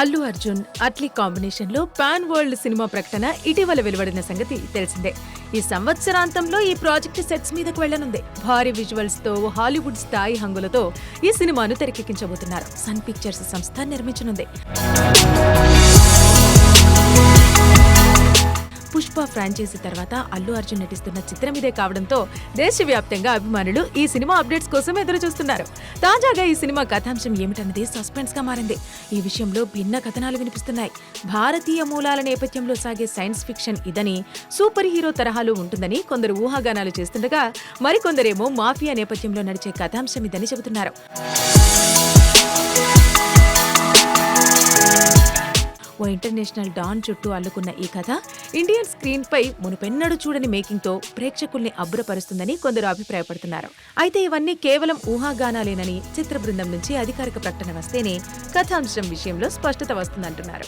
అల్లు అర్జున్ అట్లీ కాంబినేషన్లో pan world cinema ప్రకటన ఇటీవల వెలువడిన సంగతి తెలిసిందే. ఈ సంవత్సరాంతంలో ఈ ప్రాజెక్ట్ సెట్స్ మీదకు వెళ్ళనుంది భారీ విజువల్స్తో హాలీవుడ్ స్థాయి హంగులతో ఈ సినిమాను తెరకెక్కించబోతున్నారు. సన్ పిక్చర్స్ సంస్థ నిర్మించనుంది. పుష్ప ఫ్రాంచైజీ తర్వాత అల్లు అర్జున్ నటిస్తున్న చిత్రం ఇదే కావడంతో దేశవ్యాప్తంగా అభిమానులు ఈ సినిమా అప్డేట్స్ కోసం ఎదురు చూస్తున్నారు తాజాగా ఈ సినిమా కథాంశం ఏమిటన్నది సస్పెన్స్గా మారింది. ఈ విషయంలో భిన్న కథనాలు వినిపిస్తున్నాయి. భారతీయ మూలాల నేపథ్యంలో సాగే సైన్స్ ఫిక్షన్ ఇదని సూపర్ హీరో తరహాలో ఉంటుందని కొందరు ఊహాగానాలు చేస్తుండగా మరికొందరేమో మాఫియా నేపథ్యంలో నడిచే కథాంశం ఇదని చెబుతున్నారు. ఓ ఇంటర్నేషనల్ డాన్ చుట్టూ అల్లుకున్న ఈ కథ ఇండియన్ స్క్రీన్ పై మునుపెన్నడూ చూడని మేకింగ్తో ప్రేక్షకుల్ని అబ్బురపరుస్తుందని కొందరు అభిప్రాయపడుతున్నారు. అయితే ఇవన్నీ కేవలం ఊహాగానాలేనని చిత్ర బృందం నుంచి అధికారిక ప్రకటన వస్తేనే కథాంశం విషయంలో స్పష్టత వస్తుందంటున్నారు.